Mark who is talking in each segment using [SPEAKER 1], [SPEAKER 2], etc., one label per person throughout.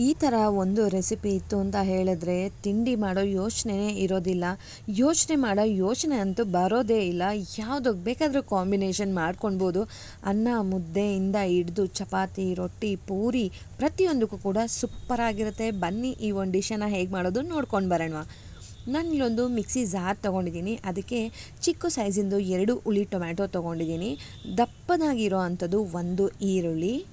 [SPEAKER 1] ಈ ಥರ ಒಂದು ರೆಸಿಪಿ ಇತ್ತು ಅಂತ ಹೇಳಿದ್ರೆ ತಿಂಡಿ ಮಾಡೋ ಯೋಚನೆನೇ ಇರೋದಿಲ್ಲ. ಯೋಚನೆ ಮಾಡೋ ಯೋಚನೆ ಅಂತೂ ಬರೋದೇ ಇಲ್ಲ. ಯಾವುದಕ್ಕೆ ಬೇಕಾದರೂ ಕಾಂಬಿನೇಷನ್ ಮಾಡ್ಕೊಳ್ಬೋದು. ಅನ್ನ ಮುದ್ದೆಯಿಂದ ಹಿಡ್ದು ಚಪಾತಿ, ರೊಟ್ಟಿ, ಪೂರಿ ಪ್ರತಿಯೊಂದಕ್ಕೂ ಕೂಡ ಸೂಪರಾಗಿರುತ್ತೆ. ಬನ್ನಿ ಈ ಒಂದು ಡಿಶನ್ನು ಹೇಗೆ ಮಾಡೋದು ನೋಡ್ಕೊಂಡು ಬರೋಣ. ನಾನು ಇಲ್ಲೊಂದು ಮಿಕ್ಸಿ ಜಾರ್ ತೊಗೊಂಡಿದ್ದೀನಿ. ಅದಕ್ಕೆ ಚಿಕ್ಕ ಸೈಜಿಂದು ಎರಡು ಹುಳಿ ಟೊಮ್ಯಾಟೊ ತೊಗೊಂಡಿದ್ದೀನಿ. ದಪ್ಪದಾಗಿರೋ ಅಂಥದ್ದು ಒಂದು ಈರುಳ್ಳಿ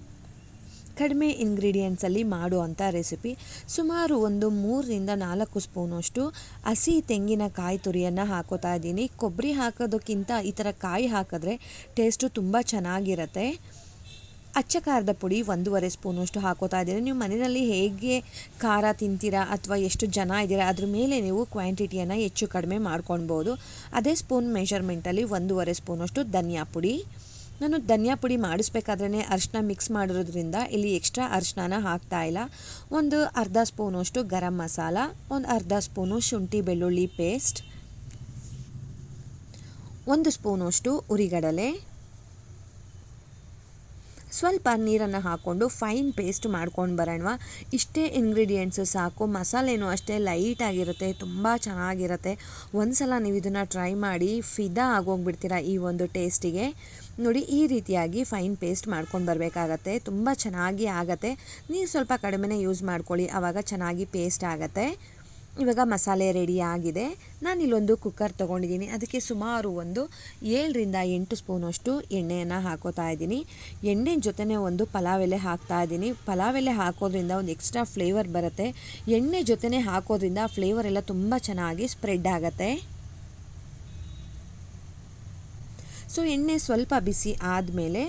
[SPEAKER 1] ಕಡಿಮೆ ಇಂಗ್ರೀಡಿಯೆಂಟ್ಸಲ್ಲಿ ಮಾಡುವಂಥ ರೆಸಿಪಿ. ಸುಮಾರು ಒಂದು ಮೂರರಿಂದ ನಾಲ್ಕು ಸ್ಪೂನಷ್ಟು ಹಸಿ ತೆಂಗಿನಕಾಯಿ ತುರಿಯನ್ನು ಹಾಕೋತಾ ಇದ್ದೀನಿ. ಕೊಬ್ಬರಿ ಹಾಕೋದಕ್ಕಿಂತ ಈ ಥರ ಕಾಯಿ ಹಾಕಿದ್ರೆ ಟೇಸ್ಟು ತುಂಬ ಚೆನ್ನಾಗಿರುತ್ತೆ. ಅಚ್ಚ ಖಾರದ ಪುಡಿ ಒಂದೂವರೆ ಸ್ಪೂನಷ್ಟು ಹಾಕೋತಾ ಇದ್ದೀರಿ ನೀವು ಮನೆಯಲ್ಲಿ ಹೇಗೆ ಖಾರ ತಿಂತೀರಾ ಅಥವಾ ಎಷ್ಟು ಜನ ಇದ್ದೀರಾ, ಅದ್ರ ಮೇಲೆ ನೀವು ಕ್ವಾಂಟಿಟಿಯನ್ನು ಹೆಚ್ಚು ಕಡಿಮೆ ಮಾಡ್ಕೊಳ್ಬೋದು. ಅದೇ ಸ್ಪೂನ್ ಮೆಷರ್ಮೆಂಟಲ್ಲಿ ಒಂದೂವರೆ ಸ್ಪೂನಷ್ಟು ಧನಿಯಾ ಪುಡಿ. ನಾನು ಧನಿಯಾ ಪುಡಿ ಮಾಡಿಸ್ಬೇಕಾದ್ರೇ ಅರಿಶಿನ ಮಿಕ್ಸ್ ಮಾಡಿರೋದ್ರಿಂದ ಇಲ್ಲಿ ಎಕ್ಸ್ಟ್ರಾ ಅರಿಶಿನ ಹಾಕ್ತಾ ಇಲ್ಲ. ಒಂದು ಅರ್ಧ ಸ್ಪೂನಷ್ಟು ಗರಂ ಮಸಾಲ, ಒಂದು ಅರ್ಧ ಸ್ಪೂನು ಶುಂಠಿ ಬೆಳ್ಳುಳ್ಳಿ ಪೇಸ್ಟ್ ಒಂದು ಸ್ಪೂನಷ್ಟು ಉರಿಗಡಲೆ, ಸ್ವಲ್ಪ ನೀರನ್ನು ಹಾಕ್ಕೊಂಡು ಫೈನ್ ಪೇಸ್ಟ್ ಮಾಡ್ಕೊಂಡು ಬರೋಣವಾ. ಇಷ್ಟೇ ಇಂಗ್ರೀಡಿಯೆಂಟ್ಸು ಸಾಕು, ಮಸಾಲೆನೂ ಅಷ್ಟೇ ಲೈಟಾಗಿರುತ್ತೆ ತುಂಬ ಚೆನ್ನಾಗಿರುತ್ತೆ. ಒಂದು ಸಲ ನೀವು ಇದನ್ನು ಟ್ರೈ ಮಾಡಿ, ಫಿದಾ ಆಗೋಗ್ಬಿಡ್ತೀರ ಈ ಒಂದು ಟೇಸ್ಟಿಗೆ ನೋಡಿ, ಈ ರೀತಿಯಾಗಿ ಫೈನ್ ಪೇಸ್ಟ್ ಮಾಡ್ಕೊಂಡು ಬರಬೇಕಾಗತ್ತೆ. ತುಂಬ ಚೆನ್ನಾಗಿ ಆಗುತ್ತೆ. ನೀವು ಸ್ವಲ್ಪ ಕಡಿಮೆನೇ ಯೂಸ್ ಮಾಡ್ಕೊಳ್ಳಿ. ಆವಾಗ ಚೆನ್ನಾಗಿ ಪೇಸ್ಟ್ ಆಗುತ್ತೆ. ಇವಾಗ ಮಸಾಲೆ ರೆಡಿ ಆಗಿದೆ. ನಾನು ಇಲ್ಲೊಂದು ಕುಕ್ಕರ್ ತೊಗೊಂಡಿದ್ದೀನಿ ಅದಕ್ಕೆ ಸುಮಾರು ಒಂದು ಏಳರಿಂದ ಎಂಟು ಸ್ಪೂನಷ್ಟು ಎಣ್ಣೆಯನ್ನು ಹಾಕೋತಾ ಇದ್ದೀನಿ. ಎಣ್ಣೆ ಜೊತೆನೇ ಒಂದು ಪಲಾವ್ ಎಲೆ ಹಾಕ್ತಾ ಇದ್ದೀನಿ. ಪಲಾವ್ ಎಲೆ ಹಾಕೋದ್ರಿಂದ ಒಂದು ಎಕ್ಸ್ಟ್ರಾ ಫ್ಲೇವರ್ ಬರುತ್ತೆ. ಎಣ್ಣೆ ಜೊತೆನೇ ಹಾಕೋದ್ರಿಂದ ಫ್ಲೇವರ್ ಎಲ್ಲ ತುಂಬ ಚೆನ್ನಾಗಿ ಸ್ಪ್ರೆಡ್ ಆಗುತ್ತೆ. ಸೊ ಎಣ್ಣೆ ಸ್ವಲ್ಪ ಬಿಸಿ ಆದಮೇಲೆ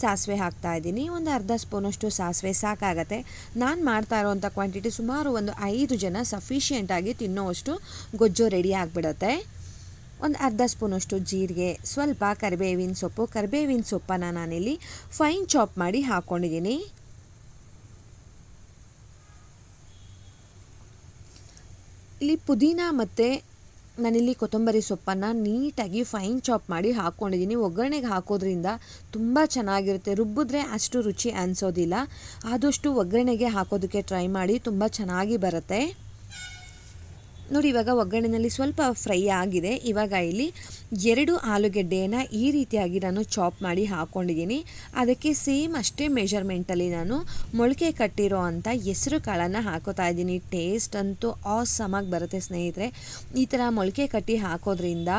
[SPEAKER 1] ಸಾಸಿವೆ ಹಾಕ್ತಾ ಇದ್ದೀನಿ. ಒಂದು ಅರ್ಧ ಸ್ಪೂನಷ್ಟು ಸಾಸಿವೆ ಸಾಕಾಗತ್ತೆ. ನಾನು ಮಾಡ್ತಾ ಇರೋವಂಥ ಕ್ವಾಂಟಿಟಿ ಸುಮಾರು ಒಂದು ಐದು ಜನ ಸಫಿಷಿಯೆಂಟಾಗಿ ತಿನ್ನೋವಷ್ಟು ಗೊಜ್ಜು ರೆಡಿ ಆಗಿಬಿಡುತ್ತೆ. ಒಂದು ಅರ್ಧ ಸ್ಪೂನಷ್ಟು ಜೀರಿಗೆ, ಸ್ವಲ್ಪ ಕರಿಬೇವಿನ ಸೊಪ್ಪು. ಕರಿಬೇವಿನ ಸೊಪ್ಪನ್ನು ನಾನಿಲ್ಲಿ ಫೈನ್ ಚಾಪ್ ಮಾಡಿ ಹಾಕ್ಕೊಂಡಿದ್ದೀನಿ ಇಲ್ಲಿ ಪುದೀನ ಮತ್ತು ನಾನಿಲ್ಲಿ ಕೊತ್ತಂಬರಿ ಸೊಪ್ಪನ್ನು ನೀಟಾಗಿ ಫೈನ್ ಚಾಪ್ ಮಾಡಿ ಹಾಕ್ಕೊಂಡಿದ್ದೀನಿ. ಒಗ್ಗರಣೆಗೆ ಹಾಕೋದ್ರಿಂದ ತುಂಬ ಚೆನ್ನಾಗಿರುತ್ತೆ. ರುಬ್ಬಿದ್ರೆ ಅಷ್ಟು ರುಚಿ ಅನಿಸೋದಿಲ್ಲ. ಆದಷ್ಟು ಒಗ್ಗರಣೆಗೆ ಹಾಕೋದಕ್ಕೆ ಟ್ರೈ ಮಾಡಿ ತುಂಬ ಚೆನ್ನಾಗಿ ಬರುತ್ತೆ. ನೋಡಿ, ಇವಾಗ ಒಗ್ಗರಣೆಯಲ್ಲಿ ಸ್ವಲ್ಪ ಫ್ರೈ ಆಗಿದೆ. ಇವಾಗ ಇಲ್ಲಿ ಎರಡು ಆಲೂಗೆಡ್ಡೆಯನ್ನು ಈ ರೀತಿಯಾಗಿ ನಾನು ಚಾಪ್ ಮಾಡಿ ಹಾಕ್ಕೊಂಡಿದ್ದೀನಿ ಅದಕ್ಕೆ ಸೇಮ್ ಅಷ್ಟೇ ಮೆಷರ್ಮೆಂಟಲ್ಲಿ ನಾನು ಮೊಳಕೆ ಕಟ್ಟಿರೋ ಅಂಥ ಹೆಸರು ಕಾಳನ್ನು ಹಾಕೋತಾ ಇದ್ದೀನಿ. ಟೇಸ್ಟ್ ಅಂತೂ ಆಸಮಾಗಿ ಬರುತ್ತೆ ಸ್ನೇಹಿತರೆ. ಈ ಥರ ಮೊಳಕೆ ಕಟ್ಟಿ ಹಾಕೋದ್ರಿಂದ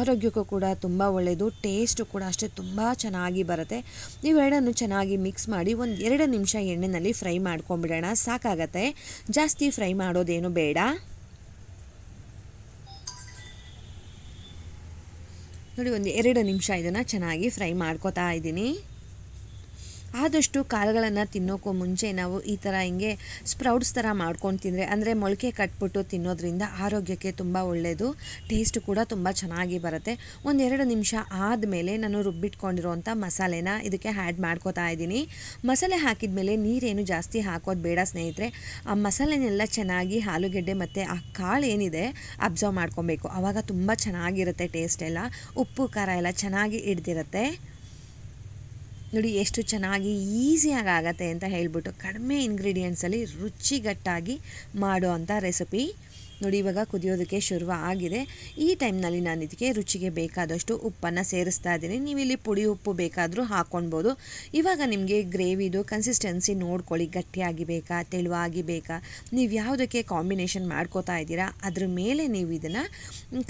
[SPEAKER 1] ಆರೋಗ್ಯಕ್ಕೂ ಕೂಡ ತುಂಬ ಒಳ್ಳೆಯದು ಟೇಸ್ಟು ಕೂಡ ಅಷ್ಟೇ ತುಂಬ ಚೆನ್ನಾಗಿ ಬರುತ್ತೆ. ಇವೆರಡನ್ನು ಚೆನ್ನಾಗಿ ಮಿಕ್ಸ್ ಮಾಡಿ ಒಂದು ಎರಡು ನಿಮಿಷ ಎಣ್ಣೆಯಲ್ಲಿ ಫ್ರೈ ಮಾಡ್ಕೊಂಬಿಡೋಣ ಸಾಕಾಗತ್ತೆ. ಜಾಸ್ತಿ ಫ್ರೈ ಮಾಡೋದೇನು ಬೇಡ. ನೋಡಿ ಒಂದು ಎರಡು ನಿಮಿಷ ಇದನ್ನು ಚೆನ್ನಾಗಿ ಫ್ರೈ ಮಾಡ್ಕೋತಾ ಇದ್ದೀನಿ. ಆದಷ್ಟು ಕಾಳುಗಳನ್ನು ತಿನ್ನೋಕ್ಕೂ ಮುಂಚೆ ನಾವು ಈ ಥರ ಹಿಂಗೆ ಸ್ಪ್ರೌಟ್ಸ್ ಥರ ಮಾಡ್ಕೊಂಡು ತಿಂದರೆ, ಅಂದರೆ ಮೊಳಕೆ ಕಟ್ಬಿಟ್ಟು ತಿನ್ನೋದ್ರಿಂದ ಆರೋಗ್ಯಕ್ಕೆ ತುಂಬ ಒಳ್ಳೆಯದು ಟೇಸ್ಟ್ ಕೂಡ ತುಂಬ ಚೆನ್ನಾಗಿ ಬರುತ್ತೆ. ಒಂದೆರಡು ನಿಮಿಷ ಆದಮೇಲೆ ನಾನು ರುಬ್ಬಿಟ್ಕೊಂಡಿರುವಂಥ ಮಸಾಲೆನ ಇದಕ್ಕೆ ಆ್ಯಡ್ ಮಾಡ್ಕೋತಾ ಇದ್ದೀನಿ. ಮಸಾಲೆ ಹಾಕಿದ ಮೇಲೆ ನೀರೇನು ಜಾಸ್ತಿ ಹಾಕೋದು ಬೇಡ ಸ್ನೇಹಿತರೆ. ಆ ಮಸಾಲೆನೆಲ್ಲ ಚೆನ್ನಾಗಿ ಆಲೂಗೆಡ್ಡೆ ಮತ್ತು ಆ ಕಾಳು ಏನಿದೆ ಅಬ್ಸರ್ವ್ ಮಾಡ್ಕೊಬೇಕು. ಆವಾಗ ತುಂಬ ಚೆನ್ನಾಗಿರುತ್ತೆ ಟೇಸ್ಟ್ ಎಲ್ಲ. ಉಪ್ಪು, ಖಾರ ಎಲ್ಲ ಚೆನ್ನಾಗಿ ಹಿಡ್ದಿರುತ್ತೆ. ನೋಡಿ ಎಷ್ಟು ಚೆನ್ನಾಗಿ ಈಸಿಯಾಗಿ ಆಗತ್ತೆ ಅಂತ ಹೇಳ್ಬಿಟ್ಟು ಕಡಿಮೆ ಇಂಗ್ರೀಡಿಯೆಂಟ್ಸಲ್ಲಿ ರುಚಿಗಟ್ಟಾಗಿ ಮಾಡುವಂಥ ರೆಸಿಪಿ ನೋಡಿ, ಇವಾಗ ಕುದಿಯೋದಕ್ಕೆ ಶುರುವ ಆಗಿದೆ. ಈ ಟೈಮ್ನಲ್ಲಿ ನಾನು ಇದಕ್ಕೆ ರುಚಿಗೆ ಬೇಕಾದಷ್ಟು ಉಪ್ಪನ್ನು ಸೇರಿಸ್ತಾ ಇದ್ದೀನಿ. ನೀವು ಇಲ್ಲಿ ಪುಡಿ ಉಪ್ಪು ಬೇಕಾದರೂ ಹಾಕ್ಕೊಳ್ಬೋದು ಇವಾಗ ನಿಮಗೆ ಗ್ರೇವಿದು ಕನ್ಸಿಸ್ಟೆನ್ಸಿ ನೋಡ್ಕೊಳ್ಳಿ. ಗಟ್ಟಿಯಾಗಿ ಬೇಕಾ, ತೆಳುವಾಗಿ ಬೇಕಾ? ನೀವು ಯಾವುದಕ್ಕೆ ಕಾಂಬಿನೇಷನ್ ಮಾಡ್ಕೋತಾ ಇದ್ದೀರಾ? ಅದ್ರ ಮೇಲೆ ನೀವು ಇದನ್ನು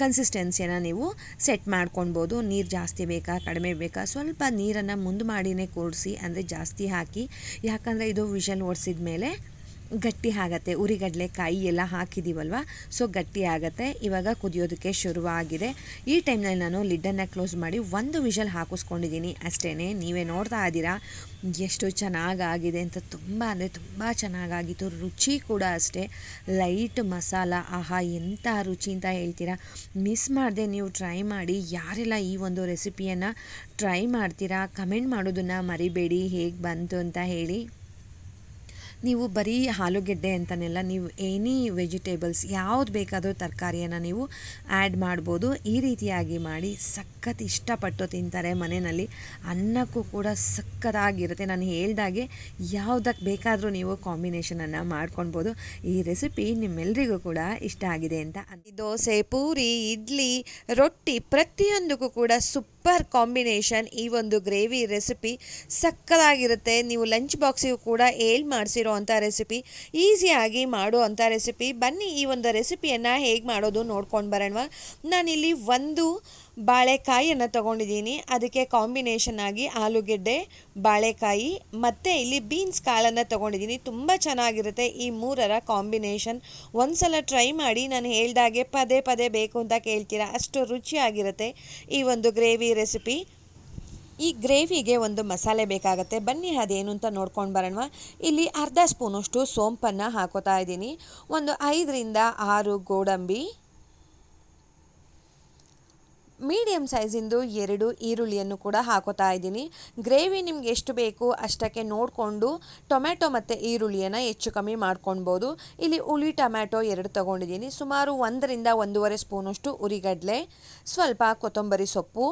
[SPEAKER 1] ಕನ್ಸಿಸ್ಟೆನ್ಸಿಯನ್ನು ನೀವು ಸೆಟ್ ಮಾಡ್ಕೊಳ್ಬೋದು ನೀರು ಜಾಸ್ತಿ ಬೇಕಾ, ಕಡಿಮೆ ಬೇಕಾ? ಸ್ವಲ್ಪ ನೀರನ್ನು ಮುಂದೆ ಮಾಡಿನೇ ಕೂಡಿಸಿ ಅಂದರೆ ಜಾಸ್ತಿ ಹಾಕಿ. ಯಾಕಂದರೆ ಇದು ವಿಷಲ್ ಓಡಿಸಿದ ಮೇಲೆ ಗಟ್ಟಿ ಆಗತ್ತೆ. ಉರಿಗಡಲೆ ಕಾಯಿ ಎಲ್ಲ ಹಾಕಿದ್ದೀವಲ್ವ ಸೊ, ಗಟ್ಟಿ ಆಗುತ್ತೆ. ಇವಾಗ ಕುದಿಯೋದಕ್ಕೆ ಶುರುವಾಗಿದೆ. ಈ ಟೈಮ್ನಲ್ಲಿ ನಾನು ಲಿಡ್ಡನ್ನು ಕ್ಲೋಸ್ ಮಾಡಿ ಒಂದು ವಿಷಲ್ ಹಾಕಿಸ್ಕೊಂಡಿದ್ದೀನಿ ಅಷ್ಟೇ ನೀವೇ ನೋಡ್ತಾ ಇದ್ದೀರಾ? ಎಷ್ಟು ಚೆನ್ನಾಗಾಗಿದೆ ಅಂತ. ತುಂಬ ಅಂದರೆ ತುಂಬ ಚೆನ್ನಾಗಾಗಿತ್ತು. ರುಚಿ ಕೂಡ ಅಷ್ಟೇ. ಲೈಟ್ ಮಸಾಲ, ಆಹಾ, ಎಂಥ ರುಚಿ ಅಂತ ಹೇಳ್ತೀರಾ? ಮಿಸ್ ಮಾಡದೆ ನೀವು ಟ್ರೈ ಮಾಡಿ. ಯಾರೆಲ್ಲ ಈ ಒಂದು ರೆಸಿಪಿಯನ್ನು ಟ್ರೈ ಮಾಡ್ತೀರಾ? ಕಮೆಂಟ್ ಮಾಡೋದನ್ನು ಮರಿಬೇಡಿ. ಹೇಗೆ ಬಂತು ಅಂತ ಹೇಳಿ. ನೀವು ಬರೀ ಆಲೂಗೆಡ್ಡೆ ಅಂತನೆಲ್ಲ ನೀವು ಎನಿ ವೆಜಿಟೇಬಲ್ಸ್ ಯಾವ್ದು ಬೇಕಾದರೂ ತರಕಾರಿಯನ್ನು ನೀವು ಆ್ಯಡ್ ಮಾಡ್ಬೋದು. ಈ ರೀತಿಯಾಗಿ ಮಾಡಿ ಸಖತ್ ಇಷ್ಟಪಟ್ಟು ತಿಂತಾರೆ ಮನೆಯಲ್ಲಿ. ಅನ್ನಕ್ಕೂ ಕೂಡ ಸಖತ್ತಾಗಿರುತ್ತೆ. ನಾನು ಹೇಳ್ದಾಗೆ ಯಾವುದಕ್ಕೆ ಬೇಕಾದರೂ ನೀವು ಕಾಂಬಿನೇಷನನ್ನು ಮಾಡ್ಕೊಳ್ಬೋದು. ಈ ರೆಸಿಪಿ ನಿಮ್ಮೆಲ್ಲರಿಗೂ ಕೂಡ ಇಷ್ಟ ಆಗಿದೆ ಅಂತ ದೋಸೆ, ಪೂರಿ, ಇಡ್ಲಿ, ರೊಟ್ಟಿ ಪ್ರತಿಯೊಂದಕ್ಕೂ ಕೂಡ ಸೂಪರ್ ಕಾಂಬಿನೇಷನ್ ಈ ಒಂದು ಗ್ರೇವಿ ರೆಸಿಪಿ ಸಕ್ಕದಾಗಿರುತ್ತೆ. ನೀವು ಲಂಚ್ ಬಾಕ್ಸಿಗೂ ಕೂಡ ಏಲ್ ಮಾಡಿಸಿರೋ ಅಂಥ ರೆಸಿಪಿ ಈಸಿಯಾಗಿ ಮಾಡೋ ಅಂಥ ರೆಸಿಪಿ. ಬನ್ನಿ ಈ ಒಂದು ರೆಸಿಪಿಯನ್ನು ಹೇಗೆ ಮಾಡೋದು ನೋಡ್ಕೊಂಡು ಬರೋಣ. ನಾನಿಲ್ಲಿ ಒಂದು ಬಾಳೆಕಾಯಿಯನ್ನು ತಗೊಂಡಿದ್ದೀನಿ. ಅದಕ್ಕೆ ಕಾಂಬಿನೇಷನ್ ಆಗಿ ಆಲೂಗೆಡ್ಡೆ, ಬಾಳೆಕಾಯಿ, ಮತ್ತು ಇಲ್ಲಿ ಬೀನ್ಸ್ ಕಾಳನ್ನು ತೊಗೊಂಡಿದ್ದೀನಿ. ತುಂಬ ಚೆನ್ನಾಗಿರುತ್ತೆ ಈ ಮೂರರ ಕಾಂಬಿನೇಷನ್ ಒಂದ್ಸಲ ಟ್ರೈ ಮಾಡಿ ನಾನು ಹೇಳ್ದಾಗೆ ಪದೇ ಪದೇ ಬೇಕು ಅಂತ ಕೇಳ್ತೀರಾ? ಅಷ್ಟು ರುಚಿಯಾಗಿರುತ್ತೆ ಈ ಒಂದು ಗ್ರೇವಿ ರೆಸಿಪಿ ಈ ಗ್ರೇವಿಗೆ ಒಂದು ಮಸಾಲೆ ಬೇಕಾಗುತ್ತೆ. ಬನ್ನಿ, ಅದೇನು ಅಂತ ನೋಡ್ಕೊಂಡು ಬರೋಣ ಇಲ್ಲಿ ಅರ್ಧ ಸ್ಪೂನಷ್ಟು ಸೋಂಪನ್ನು ಹಾಕೋತಾ ಇದ್ದೀನಿ. ಒಂದು ಐದರಿಂದ ಆರು ಗೋಡಂಬಿ ಮೀಡಿಯಮ್ ಸೈಜಿಂದು ಎರಡು ಈರುಳ್ಳಿಯನ್ನು ಕೂಡ ಹಾಕೋತಾ ಇದ್ದೀನಿ. ಗ್ರೇವಿ ನಿಮ್ಗೆ ಎಷ್ಟು ಬೇಕು ಅಷ್ಟಕ್ಕೆ ನೋಡಿಕೊಂಡು ಟೊಮ್ಯಾಟೊ ಮತ್ತು ಈರುಳ್ಳಿಯನ್ನು ಹೆಚ್ಚು ಕಮ್ಮಿ ಮಾಡ್ಕೊಳ್ಬೋದು. ಇಲ್ಲಿ ಹುಳಿ, ಟೊಮ್ಯಾಟೊ ಎರಡು ತೊಗೊಂಡಿದ್ದೀನಿ. ಸುಮಾರು ಒಂದರಿಂದ ಒಂದೂವರೆ ಸ್ಪೂನಷ್ಟು ಉರಿಗಡಲೆ, ಸ್ವಲ್ಪ ಕೊತ್ತಂಬರಿ ಸೊಪ್ಪು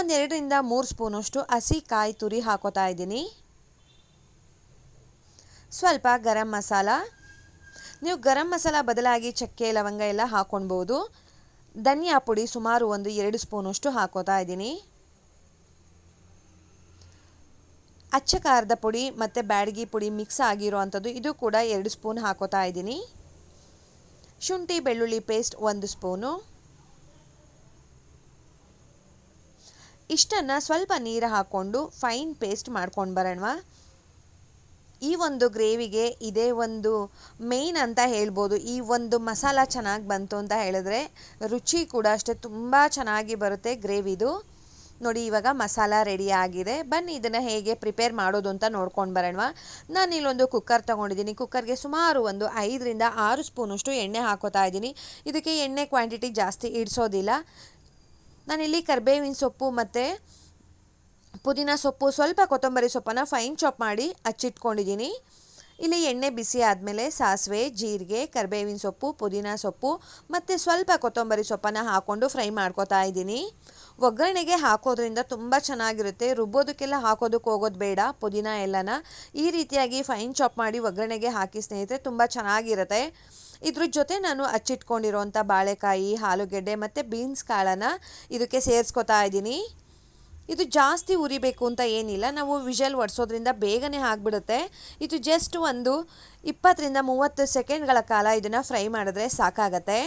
[SPEAKER 1] ಒಂದೆರಡರಿಂದ ಮೂರು ಸ್ಪೂನಷ್ಟು ಹಸಿ ಕಾಯಿ ತುರಿ ಹಾಕೋತಾ ಇದ್ದೀನಿ. ಸ್ವಲ್ಪ ಗರಂ ಮಸಾಲ ನೀವು ಗರಂ ಮಸಾಲ ಬದಲಾಗಿ ಚಕ್ಕೆ, ಲವಂಗ ಎಲ್ಲ ಹಾಕೊಳ್ಬೋದು ಧನಿಯಾ ಪುಡಿ ಸುಮಾರು ಒಂದು ಎರಡು ಸ್ಪೂನಷ್ಟು ಹಾಕೋತಾ ಇದ್ದೀನಿ. ಅಚ್ಚ ಖಾರದ ಪುಡಿ ಮತ್ತು ಬ್ಯಾಡಗಿ ಪುಡಿ ಮಿಕ್ಸ್ ಆಗಿರೋ ಅಂಥದ್ದು ಇದು ಕೂಡ ಎರಡು ಸ್ಪೂನ್ ಹಾಕೋತಾ ಇದ್ದೀನಿ. ಶುಂಠಿ, ಬೆಳ್ಳುಳ್ಳಿ ಪೇಸ್ಟ್ ಒಂದು ಸ್ಪೂನು. ಇಷ್ಟನ್ನು ಸ್ವಲ್ಪ ನೀರು ಹಾಕ್ಕೊಂಡು ಫೈನ್ ಪೇಸ್ಟ್ ಮಾಡ್ಕೊಂಡು ಬರೋಣ ಈ ಒಂದು ಗ್ರೇವಿಗೆ ಇದೇ ಒಂದು ಮೇನ್ ಅಂತ ಹೇಳ್ಬೋದು. ಈ ಒಂದು ಮಸಾಲ ಚೆನ್ನಾಗಿ ಬಂತು ಅಂತ ಹೇಳಿದ್ರೆ ರುಚಿ ಕೂಡ ಅಷ್ಟೇ ತುಂಬ ಚೆನ್ನಾಗಿ ಬರುತ್ತೆ ಗ್ರೇವಿದು. ನೋಡಿ, ಇವಾಗ ಮಸಾಲ ರೆಡಿ ಆಗಿದೆ. ಬನ್ನಿ, ಇದನ್ನು ಹೇಗೆ ಪ್ರಿಪೇರ್ ಮಾಡೋದು ಅಂತ ನೋಡ್ಕೊಂಡು ಬರೋಣ. ನಾನು ಇಲ್ಲೊಂದು ಕುಕ್ಕರ್ ತೊಗೊಂಡಿದ್ದೀನಿ. ಕುಕ್ಕರ್ಗೆ ಸುಮಾರು ಒಂದು ಐದರಿಂದ ಆರು ಸ್ಪೂನಷ್ಟು ಎಣ್ಣೆ ಹಾಕೋತಾ ಇದ್ದೀನಿ. ಇದಕ್ಕೆ ಎಣ್ಣೆ ಕ್ವಾಂಟಿಟಿ ಜಾಸ್ತಿ ಇಡಿಸೋದಿಲ್ಲ. ನಾನಿಲ್ಲಿ ಕರಿಬೇವಿನ ಸೊಪ್ಪು ಮತ್ತು ಪುದೀನ ಸೊಪ್ಪು ಸ್ವಲ್ಪ ಕೊತ್ತಂಬರಿ ಸೊಪ್ಪನ್ನು ಫೈನ್ ಚಾಪ್ ಮಾಡಿ ಹಚ್ಚಿಟ್ಕೊಂಡಿದ್ದೀನಿ ಇಲ್ಲಿ ಎಣ್ಣೆ ಬಿಸಿ ಆದಮೇಲೆ ಸಾಸಿವೆ, ಜೀರಿಗೆ, ಕರಿಬೇವಿನ ಸೊಪ್ಪು, ಪುದೀನ ಸೊಪ್ಪು ಮತ್ತು ಸ್ವಲ್ಪ ಕೊತ್ತಂಬರಿ ಸೊಪ್ಪನ್ನು ಹಾಕ್ಕೊಂಡು ಫ್ರೈ ಮಾಡ್ಕೋತಾ ಇದ್ದೀನಿ. ಒಗ್ಗರಣೆಗೆ ಹಾಕೋದ್ರಿಂದ ತುಂಬ ಚೆನ್ನಾಗಿರುತ್ತೆ. ರುಬ್ಬೋದಕ್ಕೆಲ್ಲ ಹಾಕೋದಕ್ಕೆ ಹೋಗೋದು ಬೇಡ, ಪುದೀನ ಎಲ್ಲನ. ಈ ರೀತಿಯಾಗಿ ಫೈನ್ ಚಾಪ್ ಮಾಡಿ ಒಗ್ಗರಣೆಗೆ ಹಾಕಿ ಸ್ನೇಹಿತರೆ ತುಂಬ ಚೆನ್ನಾಗಿರುತ್ತೆ. ಇದ್ರ ಜೊತೆ ನಾನು ಹಚ್ಚಿಟ್ಕೊಂಡಿರೋಂಥ ಬಾಳೆಕಾಯಿ, ಆಲೂಗೆಡ್ಡೆ ಮತ್ತು ಬೀನ್ಸ್ ಕಾಳನ್ನು ಇದಕ್ಕೆ ಸೇರಿಸ್ಕೊತಾ ಇದ್ದೀನಿ. ಇದು ಜಾಸ್ತಿ ಉರಿಬೇಕು ಅಂತ ಏನಿಲ್ಲ. ನಾವು ವಿಷಲ್ ಒಡಿಸೋದ್ರಿಂದ ಬೇಗನೆ ಆಗಿಬಿಡುತ್ತೆ. ಇದು ಜಸ್ಟ್ ಒಂದು ಇಪ್ಪತ್ತರಿಂದ ಮೂವತ್ತು ಸೆಕೆಂಡ್ಗಳ ಕಾಲ ಇದನ್ನು ಫ್ರೈ ಮಾಡಿದ್ರೆ ಸಾಕಾಗತ್ತೆ.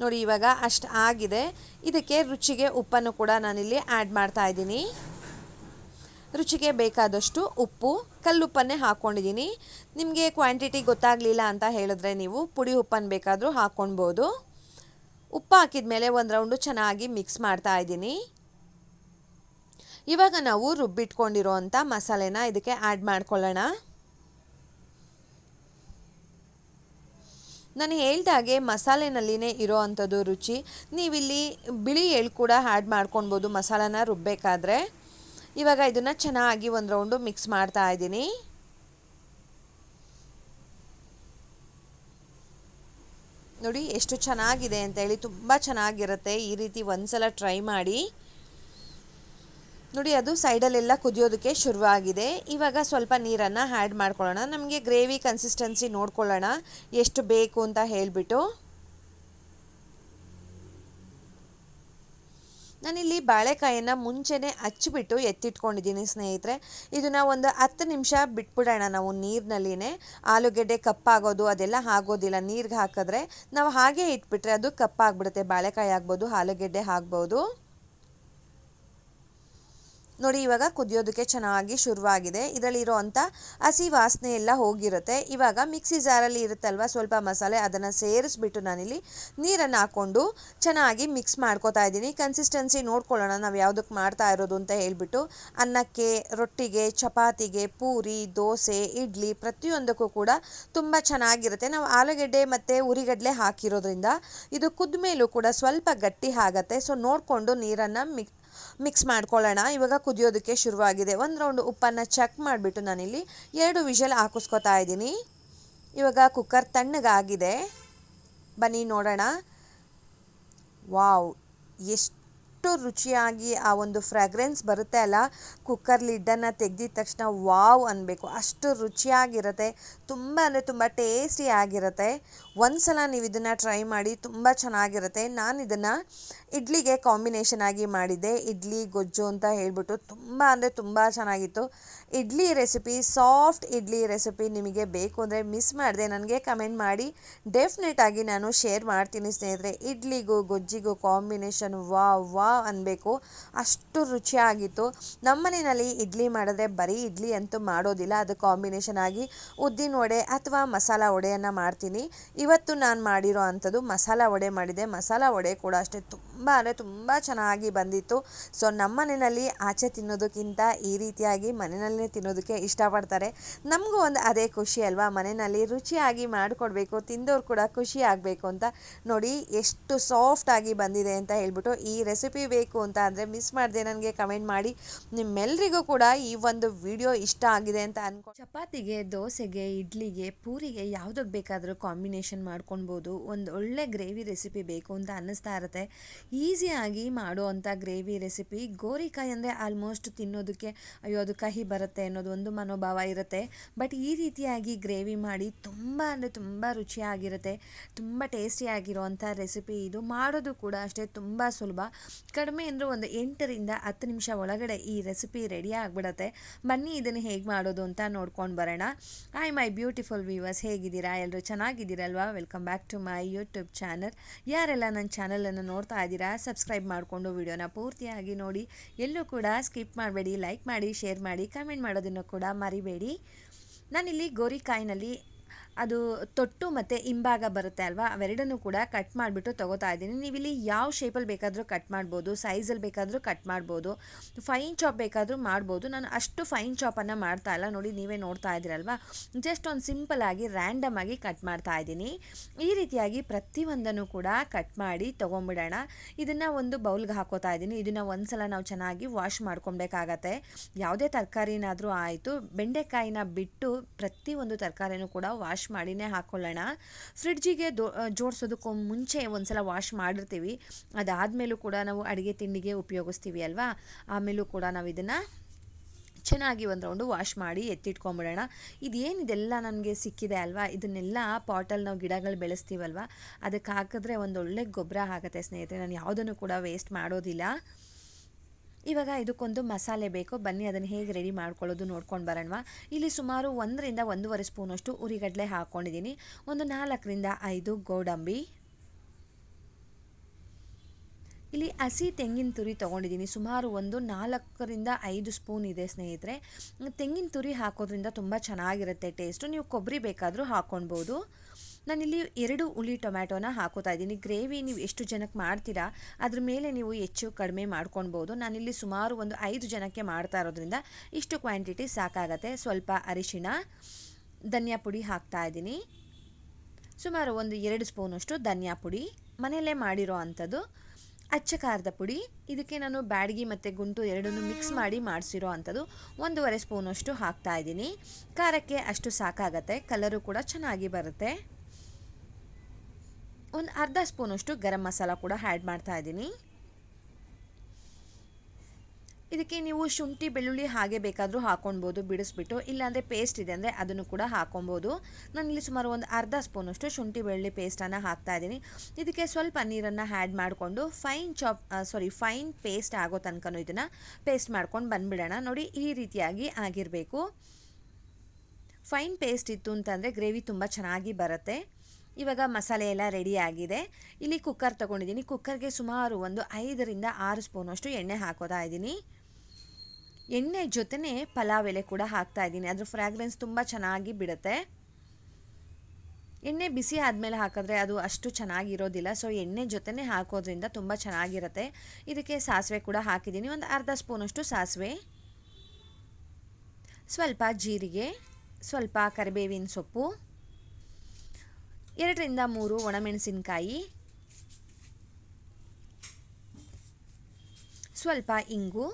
[SPEAKER 1] ನೋಡಿ, ಇವಾಗ ಅಷ್ಟು ಆಗಿದೆ. ಇದಕ್ಕೆ ರುಚಿಗೆ ಉಪ್ಪನ್ನು ಕೂಡ ನಾನಿಲ್ಲಿ ಆ್ಯಡ್ ಮಾಡ್ತಾ ಇದ್ದೀನಿ. ರುಚಿಗೆ ಬೇಕಾದಷ್ಟು ಉಪ್ಪು, ಕಲ್ಲುಪ್ಪನ್ನೇ ಹಾಕ್ಕೊಂಡಿದ್ದೀನಿ ನಿಮಗೆ ಕ್ವಾಂಟಿಟಿ ಗೊತ್ತಾಗಲಿಲ್ಲ ಅಂತ ಹೇಳಿದ್ರೆ ನೀವು ಪುಡಿ ಉಪ್ಪನ್ನು ಬೇಕಾದರೂ ಹಾಕ್ಕೊಳ್ಬೋದು ಉಪ್ಪು ಹಾಕಿದ ಮೇಲೆ ಒಂದು ರೌಂಡು ಚೆನ್ನಾಗಿ ಮಿಕ್ಸ್ ಮಾಡ್ತಾ ಇದ್ದೀನಿ. ಇವಾಗ ನಾವು ರುಬ್ಬಿಟ್ಕೊಂಡಿರೋ ಅಂಥ ಮಸಾಲೆನ ಇದಕ್ಕೆ ಆ್ಯಡ್ ಮಾಡ್ಕೊಳ್ಳೋಣ. ನಾನು ಹೇಳ್ದಾಗೆ ಮಸಾಲೆನಲ್ಲಿನೇ ಇರೋ ಅಂಥದ್ದು ರುಚಿ. ನೀವಿಲ್ಲಿ ಬಿಳಿ ಎಳ್ಳು ಕೂಡ ಆ್ಯಡ್ ಮಾಡ್ಕೊಳ್ಬೋದು ಮಸಾಲಾನ ರುಬ್ಬೇಕಾದ್ರೆ. ಇವಾಗ ಇದನ್ನು ಚೆನ್ನಾಗಿ ಒಂದು ರೌಂಡು ಮಿಕ್ಸ್ ಮಾಡ್ತಾ ಇದ್ದೀನಿ. ನೋಡಿ ಎಷ್ಟು ಚೆನ್ನಾಗಿದೆ ಅಂತೇಳಿ ತುಂಬ ಚೆನ್ನಾಗಿರುತ್ತೆ. ಈ ರೀತಿ ಒಂದು ಸಲ ಟ್ರೈ ಮಾಡಿ. ನೋಡಿ, ಅದು ಸೈಡಲ್ಲೆಲ್ಲ ಕುದಿಯೋದಕ್ಕೆ ಶುರುವಾಗಿದೆ. ಇವಾಗ ಸ್ವಲ್ಪ ನೀರನ್ನು ಆ್ಯಡ್ ಮಾಡ್ಕೊಳ್ಳೋಣ. ನಮಗೆ ಗ್ರೇವಿ ಕನ್ಸಿಸ್ಟೆನ್ಸಿ ನೋಡ್ಕೊಳ್ಳೋಣ. ಎಷ್ಟು ಬೇಕು ಅಂತ ಹೇಳಿಬಿಟ್ಟು. ನಾನಿಲ್ಲಿ ಬಾಳೆಕಾಯನ್ನು ಮುಂಚೆನೇ ಹಚ್ಚಿಬಿಟ್ಟು ಎತ್ತಿಟ್ಕೊಂಡಿದ್ದೀನಿ, ಸ್ನೇಹಿತರೆ. ಇದನ್ನು ಒಂದು ಹತ್ತು ನಿಮಿಷ ಬಿಟ್ಬಿಡೋಣ ನಾವು ನೀರಿನಲ್ಲಿನೇ. ಆಲೂಗೆಡ್ಡೆ ಕಪ್ಪಾಗೋದು, ಅದೆಲ್ಲ ಆಗೋದಿಲ್ಲ. ನೀರಿಗೆ ಹಾಕಿದ್ರೆ ನಾವು ಹಾಗೆ ಇಟ್ಬಿಟ್ರೆ ಅದು ಕಪ್ಪಾಗ್ಬಿಡುತ್ತೆ. ಬಾಳೆಕಾಯಿ ಆಗ್ಬೋದು, ಆಲೂಗೆಡ್ಡೆ ಆಗ್ಬೋದು. ನೋಡಿ, ಇವಾಗ ಕುದಿಯೋದಕ್ಕೆ ಚೆನ್ನಾಗಿ ಶುರುವಾಗಿದೆ. ಇದರಲ್ಲಿರೋ ಅಂಥ ಹಸಿ ವಾಸನೆ ಎಲ್ಲ ಹೋಗಿರುತ್ತೆ. ಇವಾಗ ಮಿಕ್ಸಿ ಜಾರಲ್ಲಿ ಇರುತ್ತಲ್ವ, ಸ್ವಲ್ಪ ಮಸಾಲೆ ಅದನ್ನು ಸೇರಿಸ್ಬಿಟ್ಟು ನಾನಿಲ್ಲಿ ನೀರನ್ನು ಹಾಕ್ಕೊಂಡು ಚೆನ್ನಾಗಿ ಮಿಕ್ಸ್ ಮಾಡ್ಕೋತಾ ಇದ್ದೀನಿ. ಕನ್ಸಿಸ್ಟೆನ್ಸಿ ನೋಡ್ಕೊಳ್ಳೋಣ, ನಾವು ಯಾವುದಕ್ಕೆ ಮಾಡ್ತಾ ಇರೋದು ಅಂತ ಹೇಳಿಬಿಟ್ಟು ಅನ್ನಕ್ಕೆ, ರೊಟ್ಟಿಗೆ, ಚಪಾತಿಗೆ, ಪೂರಿ, ದೋಸೆ, ಇಡ್ಲಿ ಪ್ರತಿಯೊಂದಕ್ಕೂ ಕೂಡ ತುಂಬ ಚೆನ್ನಾಗಿರುತ್ತೆ. ನಾವು ಆಲೂಗಡ್ಡೆ ಮತ್ತು ಉರಿಗಡ್ಲೆ ಹಾಕಿರೋದ್ರಿಂದ ಇದು ಕುದ್ದ ಮೇಲೂ ಕೂಡ ಸ್ವಲ್ಪ ಗಟ್ಟಿ ಆಗುತ್ತೆ. ಸೊ ನೋಡಿಕೊಂಡು ನೀರನ್ನು ಮಿಕ್ ಮಿಕ್ಸ್ ಮಾಡ್ಕೊಳ್ಳೋಣ. ಇವಾಗ ಕುದಿಯೋದಕ್ಕೆ ಶುರುವಾಗಿದೆ. ಒಂದು ರೌಂಡ್ ಉಪ್ಪನ್ನು ಚೆಕ್ ಮಾಡಿಬಿಟ್ಟು ನಾನಿಲ್ಲಿ ಎರಡು ವಿಷಲ್ ಹಾಕಿಸ್ಕೊತಾ ಇದ್ದೀನಿ. ಇವಾಗ ಕುಕ್ಕರ್ ತಣ್ಣಗಾಗಿದೆ. ಬನ್ನಿ ನೋಡೋಣ. ವಾವ್, ಎಷ್ಟು ರುಚಿಯಾಗಿ ಆ ಒಂದು ಫ್ರ್ಯಾಗ್ರೆನ್ಸ್ ಬರುತ್ತೆ ಅಲ್ಲ? ಕುಕ್ಕರ್ ಲಿಡ್ಡನ್ನು ತೆಗೆದಿದ ತಕ್ಷಣ ವಾವ್ ಅನ್ನಬೇಕು ಅಷ್ಟು ರುಚಿಯಾಗಿರುತ್ತೆ. ತುಂಬ ಅಂದರೆ ತುಂಬ ಟೇಸ್ಟಿ ಆಗಿರುತ್ತೆ. ಒಂದು ಸಲ ನೀವು ಇದನ್ನು ಟ್ರೈ ಮಾಡಿ ತುಂಬ ಚೆನ್ನಾಗಿರುತ್ತೆ. ನಾನು ಇದನ್ನು ಇಡ್ಲಿಗೆ ಕಾಂಬಿನೇಷನ್ ಆಗಿ ಮಾಡಿದ್ದೆ. ಇಡ್ಲಿ, ಗೊಜ್ಜು ಅಂತ ಹೇಳಿಬಿಟ್ಟು ತುಂಬ ಅಂದರೆ ತುಂಬ ಚೆನ್ನಾಗಿತ್ತು. Idli recipe soft idli recipe ನಿಮಗೆ ಬೇಕು ಅಂದರೆ ಮಿಸ್ ಮಾಡಿದೆ. ನನಗೆ ಕಮೆಂಟ್ ಮಾಡಿ. ಡೆಫಿನೆಟ್ ಆಗಿ ನಾನು ಶೇರ್ ಮಾಡ್ತೀನಿ ಸ್ನೇಹಿತರೆ. ಇಡ್ಲಿಗೂ, ಗೊಜ್ಜಿಗೂ ಕಾಂಬಿನೇಷನ್ ವಾ ವಾ ಅನ್ನಬೇಕು ಅಷ್ಟು ರುಚಿಯಾಗಿತ್ತು. ನಮ್ಮನೆಯಲ್ಲಿ ಇಡ್ಲಿ ಮಾಡಿದ್ರೆ ಬರೀ ಇಡ್ಲಿ ಅಂತೂ ಮಾಡೋದಿಲ್ಲ. ಅದು ಕಾಂಬಿನೇಷನ್ ಆಗಿ ಉದ್ದಿನ ವಡೆ ಅಥವಾ ಮಸಾಲ ವಡೆಯನ್ನು ಮಾಡ್ತೀನಿ. ಇವತ್ತು ನಾನು ಮಾಡಿರೋ ಅಂಥದ್ದು ಮಸಾಲ ವಡೆ ಮಾಡಿದೆ ಮಸಾಲ ವಡೆ ಕೂಡ ಅಷ್ಟೇ ತುಂಬ ಅಂದರೆ ತುಂಬ ಚೆನ್ನಾಗಿ ಬಂದಿತ್ತು. ಸೊ ನಮ್ಮ ಮನೆಯಲ್ಲಿ ಆಚೆ ತಿನ್ನೋದಕ್ಕಿಂತ ಈ ರೀತಿಯಾಗಿ ಮನೆಯಲ್ಲೇ ತಿನ್ನೋದಕ್ಕೆ ಇಷ್ಟಪಡ್ತಾರೆ. ನಮಗೂ ಒಂದು ಅದೇ ಖುಷಿ ಅಲ್ವಾ? ಮನೆಯಲ್ಲಿ ರುಚಿಯಾಗಿ ಮಾಡಿಕೊಡ್ಬೇಕು ತಿಂದವ್ರು ಕೂಡ ಖುಷಿ ಆಗಬೇಕು ಅಂತ ನೋಡಿ ಎಷ್ಟು ಸಾಫ್ಟಾಗಿ ಬಂದಿದೆ ಅಂತ ಹೇಳ್ಬಿಟ್ಟು ಈ ರೆಸಿಪಿ ಬೇಕು ಅಂತ ಅಂದರೆ ಮಿಸ್ ಮಾಡಿದೆ ನನಗೆ ಕಮೆಂಟ್ ಮಾಡಿ. ನಿಮ್ಮೆಲ್ಲರಿಗೂ ಕೂಡ ಈ ಒಂದು ವಿಡಿಯೋ ಇಷ್ಟ ಆಗಿದೆ ಅಂತ ಅನ್ಕೊ ಚಪಾತಿಗೆ, ದೋಸೆಗೆ, ಇಡ್ಲಿಗೆ, ಪೂರಿಗೆ ಯಾವುದಕ್ಕೆ ಬೇಕಾದರೂ ಕಾಂಬಿನೇಷನ್ ಮಾಡ್ಕೊಳ್ಬೋದು ಒಂದು ಒಳ್ಳೆ ಗ್ರೇವಿ ರೆಸಿಪಿ ಬೇಕು ಅಂತ ಅನ್ನಿಸ್ತಾ ಇರುತ್ತೆ. ಈಸಿಯಾಗಿ ಮಾಡುವಂಥ ಗ್ರೇವಿ ರೆಸಿಪಿ. ಗೋರಿಕಾಯಿ ಅಂದರೆ ಆಲ್ಮೋಸ್ಟ್ ತಿನ್ನೋದಕ್ಕೆ ಅಯ್ಯೋ, ಅದು ಕಹಿ ಬರುತ್ತೆ ಅನ್ನೋದು ಒಂದು ಮನೋಭಾವ ಇರುತ್ತೆ. ಬಟ್ ಈ ರೀತಿಯಾಗಿ ಗ್ರೇವಿ ಮಾಡಿ ತುಂಬ ಅಂದರೆ ತುಂಬ ರುಚಿಯಾಗಿರುತ್ತೆ. ತುಂಬ ಟೇಸ್ಟಿಯಾಗಿರುವಂಥ ರೆಸಿಪಿ ಇದು. ಮಾಡೋದು ಕೂಡ ಅಷ್ಟೇ ತುಂಬ ಸುಲಭ. ಕಡಿಮೆ ಅಂದರೆ ಒಂದು ಎಂಟರಿಂದ ಹತ್ತು ನಿಮಿಷ ಒಳಗಡೆ ಈ ರೆಸಿಪಿ ರೆಡಿ ಆಗಿಬಿಡತ್ತೆ. ಬನ್ನಿ, ಇದನ್ನು ಹೇಗೆ ಮಾಡೋದು ಅಂತ ನೋಡ್ಕೊಂಡು ಬರೋಣ. ಐ ಮೈ ಬ್ಯೂಟಿಫುಲ್ ವ್ಯೂವರ್ಸ್ ಹೇಗಿದ್ದೀರಾ? ಎಲ್ಲರೂ ಚೆನ್ನಾಗಿದ್ದೀರಲ್ವಾ? Welcome back to my YouTube channel ಯಾರೆಲ್ಲ ನನ್ನ ಚಾನಲನ್ನು ನೋಡ್ತಾ ಇದ್ದೀರಾ ಸಬ್ಸ್ಕ್ರೈಬ್ ಮಾಡಿಕೊಂಡು ವಿಡಿಯೋನ ಪೂರ್ತಿಯಾಗಿ ನೋಡಿ. ಎಲ್ಲೂ ಕೂಡ ಸ್ಕಿಪ್ ಮಾಡಬೇಡಿ ಲೈಕ್ ಮಾಡಿ ಶೇರ್ ಮಾಡಿ ಕಮೆಂಟ್ ಮಾಡೋದನ್ನು ಕೂಡ ಮರಿಬೇಡಿ. ನಾನಿಲ್ಲಿ ಗೋರಿಕಾಯಿನಲ್ಲಿ ಅದು ತೊಟ್ಟು ಮತ್ತು ಹಿಂಭಾಗ ಬರುತ್ತೆ ಅಲ್ವಾ? ಅವೆರಡನ್ನೂ ಕೂಡ ಕಟ್ ಮಾಡಿಬಿಟ್ಟು ತೊಗೋತಾ ಇದ್ದೀನಿ. ನೀವಿಲ್ಲಿ ಯಾವ ಶೇಪಲ್ಲಿ ಬೇಕಾದರೂ ಕಟ್ ಮಾಡ್ಬೋದು ಸೈಜಲ್ಲಿ ಬೇಕಾದರೂ ಕಟ್ ಮಾಡ್ಬೋದು ಫೈನ್ ಚಾಪ್ ಬೇಕಾದರೂ ಮಾಡ್ಬೋದು. ನಾನು ಅಷ್ಟು ಫೈನ್ ಚಾಪನ್ನು ಮಾಡ್ತಾ ಇಲ್ಲ. ನೋಡಿ, ನೀವೇ ನೋಡ್ತಾ ಇದ್ದೀರಲ್ವಾ? ಜಸ್ಟ್ ಒಂದು ಸಿಂಪಲಾಗಿ ರ್ಯಾಂಡಮ್ ಆಗಿ ಕಟ್ ಮಾಡ್ತಾ ಇದ್ದೀನಿ. ಈ ರೀತಿಯಾಗಿ ಪ್ರತಿಯೊಂದನ್ನು ಕೂಡ ಕಟ್ ಮಾಡಿ ತೊಗೊಂಬಿಡೋಣ. ಇದನ್ನು ಒಂದು ಬೌಲ್ಗೆ ಹಾಕೋತಾ ಇದ್ದೀನಿ. ಇದನ್ನು ಒಂದು ಸಲ ನಾವು ಚೆನ್ನಾಗಿ ವಾಶ್ ಮಾಡ್ಕೊಬೇಕಾಗತ್ತೆ ಯಾವುದೇ ತರಕಾರಿನಾದರೂ ಆಯಿತು. ಬೆಂಡೆಕಾಯಿನ ಬಿಟ್ಟು ಪ್ರತಿಯೊಂದು ತರಕಾರಿನೂ ಕೂಡ ವಾಶ್ ಮಾಡಿನೇ ಹಾಕ್ಕೊಳ್ಳೋಣ ಫ್ರಿಡ್ಜಿಗೆ ದೊ ಜೋಡಿಸೋದಕ್ಕೂ ಮುಂಚೆ ಒಂದು ಸಲ ವಾಶ್ ಮಾಡಿರ್ತೀವಿ. ಅದಾದಮೇಲೂ ಕೂಡ ನಾವು ಅಡುಗೆ ತಿಂಡಿಗೆ ಉಪಯೋಗಿಸ್ತೀವಿ ಅಲ್ವಾ? ಆಮೇಲೂ ಕೂಡ ನಾವು ಇದನ್ನು ಚೆನ್ನಾಗಿ ಒಂದು ರೌಂಡು ವಾಶ್ ಮಾಡಿ ಎತ್ತಿಟ್ಕೊಂಬಿಡೋಣ. ಇದೇನಿದೆಲ್ಲ ನಮಗೆ ಸಿಕ್ಕಿದೆ ಅಲ್ವಾ? ಇದನ್ನೆಲ್ಲ ಪಾಟಲ್ಲಿ ನಾವು ಗಿಡಗಳು ಬೆಳೆಸ್ತೀವಲ್ವ? ಅದಕ್ಕೆ ಹಾಕಿದ್ರೆ ಒಂದು ಒಳ್ಳೆ ಗೊಬ್ಬರ ಆಗುತ್ತೆ ಸ್ನೇಹಿತರೆ. ನಾನು ಯಾವುದನ್ನು ಕೂಡ ವೇಸ್ಟ್ ಮಾಡೋದಿಲ್ಲ. ಇವಾಗ ಇದಕ್ಕೊಂದು ಮಸಾಲೆ ಬೇಕು. ಬನ್ನಿ, ಅದನ್ನು ಹೇಗೆ ರೆಡಿ ಮಾಡ್ಕೊಳ್ಳೋದು ನೋಡ್ಕೊಂಡು ಬರೋಣ ಇಲ್ಲಿ ಸುಮಾರು ಒಂದರಿಂದ ಒಂದೂವರೆ ಸ್ಪೂನಷ್ಟು ಉರಿಗಡಲೆ ಹಾಕ್ಕೊಂಡಿದ್ದೀನಿ ಒಂದು ನಾಲ್ಕರಿಂದ ಐದು ಗೋಡಂಬಿ. ಇಲ್ಲಿ ಹಸಿ ತೆಂಗಿನ ತುರಿ ತೊಗೊಂಡಿದ್ದೀನಿ. ಸುಮಾರು ಒಂದು ನಾಲ್ಕರಿಂದ ಐದು ಸ್ಪೂನ್ ಇದೆ ಸ್ನೇಹಿತರೆ. ತೆಂಗಿನ ತುರಿ ಹಾಕೋದ್ರಿಂದ ತುಂಬ ಚೆನ್ನಾಗಿರುತ್ತೆ ಟೇಸ್ಟು ನೀವು ಕೊಬ್ಬರಿ ಬೇಕಾದರೂ ಹಾಕ್ಕೊಳ್ಬೋದು ನಾನಿಲ್ಲಿ ಎರಡು ಹುಳಿ ಟೊಮ್ಯಾಟೋನ ಹಾಕೋತಾ ಇದ್ದೀನಿ. ಗ್ರೇವಿ ನೀವು ಎಷ್ಟು ಜನಕ್ಕೆ ಮಾಡ್ತೀರಾ, ಅದ್ರ ಮೇಲೆ ನೀವು ಹೆಚ್ಚು ಕಡಿಮೆ ಮಾಡ್ಕೊಳ್ಬೋದು. ನಾನಿಲ್ಲಿ ಸುಮಾರು ಒಂದು ಐದು ಜನಕ್ಕೆ ಮಾಡ್ತಾ ಇರೋದ್ರಿಂದ ಇಷ್ಟು ಕ್ವಾಂಟಿಟಿ ಸಾಕಾಗತ್ತೆ. ಸ್ವಲ್ಪ ಅರಿಶಿಣ, ಧನಿಯಾ ಪುಡಿ ಹಾಕ್ತಾ ಇದ್ದೀನಿ. ಸುಮಾರು ಒಂದು ಎರಡು ಸ್ಪೂನಷ್ಟು ಧನಿಯಾ ಪುಡಿ. ಮನೆಯಲ್ಲೇ ಮಾಡಿರೋ ಅಂಥದ್ದು ಅಚ್ಚ ಖಾರದ ಪುಡಿ. ಇದಕ್ಕೆ ನಾನು ಬ್ಯಾಡಗಿ ಮತ್ತು ಗುಂಟು ಎರಡನ್ನೂ ಮಿಕ್ಸ್ ಮಾಡಿ ಮಾಡಿಸಿರೋ ಅಂಥದ್ದು ಒಂದೂವರೆ ಸ್ಪೂನಷ್ಟು ಹಾಕ್ತಾ ಇದ್ದೀನಿ. ಖಾರಕ್ಕೆ ಅಷ್ಟು ಸಾಕಾಗತ್ತೆ. ಕಲರು ಕೂಡ ಚೆನ್ನಾಗಿ ಬರುತ್ತೆ. ಒಂದು ಅರ್ಧ ಸ್ಪೂನಷ್ಟು ಗರಂ ಮಸಾಲ ಕೂಡ ಆ್ಯಡ್ ಮಾಡ್ತಾ ಇದ್ದೀನಿ. ಇದಕ್ಕೆ ನೀವು ಶುಂಠಿ, ಬೆಳ್ಳುಳ್ಳಿ ಹಾಗೆ ಬೇಕಾದರೂ ಹಾಕೊಳ್ಬೋದು ಬಿಡಿಸ್ಬಿಟ್ಟು. ಇಲ್ಲಾಂದರೆ ಪೇಸ್ಟ್ ಇದೆ ಅಂದರೆ ಅದನ್ನು ಕೂಡ ಹಾಕೊಬೋದು ನಾನು ಇಲ್ಲಿ ಸುಮಾರು ಒಂದು ಅರ್ಧ ಸ್ಪೂನಷ್ಟು ಶುಂಠಿ, ಬೆಳ್ಳುಳ್ಳಿ ಪೇಸ್ಟನ್ನು ಹಾಕ್ತಾ ಇದ್ದೀನಿ. ಇದಕ್ಕೆ ಸ್ವಲ್ಪ ನೀರನ್ನು ಆ್ಯಡ್ ಮಾಡಿಕೊಂಡು fine chop sorry fine paste ಆಗೋ ತನಕನೂ ಇದನ್ನು ಪೇಸ್ಟ್ ಮಾಡ್ಕೊಂಡು ಬಂದುಬಿಡೋಣ. ನೋಡಿ, ಈ ರೀತಿಯಾಗಿ ಆಗಿರಬೇಕು. ಫೈನ್ ಪೇಸ್ಟ್ ಇತ್ತು ಅಂತಂದರೆ ಗ್ರೇವಿ ತುಂಬ ಚೆನ್ನಾಗಿ ಬರುತ್ತೆ. ಇವಾಗ ಮಸಾಲೆ ಎಲ್ಲ ರೆಡಿ ಆಗಿದೆ. ಇಲ್ಲಿ ಕುಕ್ಕರ್ ತೊಗೊಂಡಿದ್ದೀನಿ. ಕುಕ್ಕರ್ಗೆ ಸುಮಾರು ಒಂದು ಐದರಿಂದ ಆರು ಸ್ಪೂನಷ್ಟು ಎಣ್ಣೆ ಹಾಕೋತಾ ಇದ್ದೀನಿ. ಎಣ್ಣೆ ಜೊತೆನೇ ಪಲಾವ್ ಎಲೆ ಕೂಡ ಹಾಕ್ತಾ ಇದ್ದೀನಿ. ಅದ್ರ ಫ್ರಾಗ್ರೆನ್ಸ್ ತುಂಬ ಚೆನ್ನಾಗಿ ಬಿಡುತ್ತೆ. ಎಣ್ಣೆ ಬಿಸಿ ಆದಮೇಲೆ ಹಾಕಿದ್ರೆ ಅದು ಅಷ್ಟು ಚೆನ್ನಾಗಿರೋದಿಲ್ಲ. ಸೊ ಎಣ್ಣೆ ಜೊತೆನೇ ಹಾಕೋದ್ರಿಂದ ತುಂಬ ಚೆನ್ನಾಗಿರುತ್ತೆ. ಇದಕ್ಕೆ ಸಾಸಿವೆ ಕೂಡ ಹಾಕಿದ್ದೀನಿ. ಒಂದು ಅರ್ಧ ಸ್ಪೂನಷ್ಟು ಸಾಸಿವೆ. ಸ್ವಲ್ಪ ಜೀರಿಗೆ, ಸ್ವಲ್ಪ ಕರಿಬೇವಿನ ಸೊಪ್ಪು. ಎರಡರಿಂದ ಮೂರು ಒಣಮೆಣಸಿನಕಾಯಿ. ಸ್ವಲ್ಪ ಇಂಗು.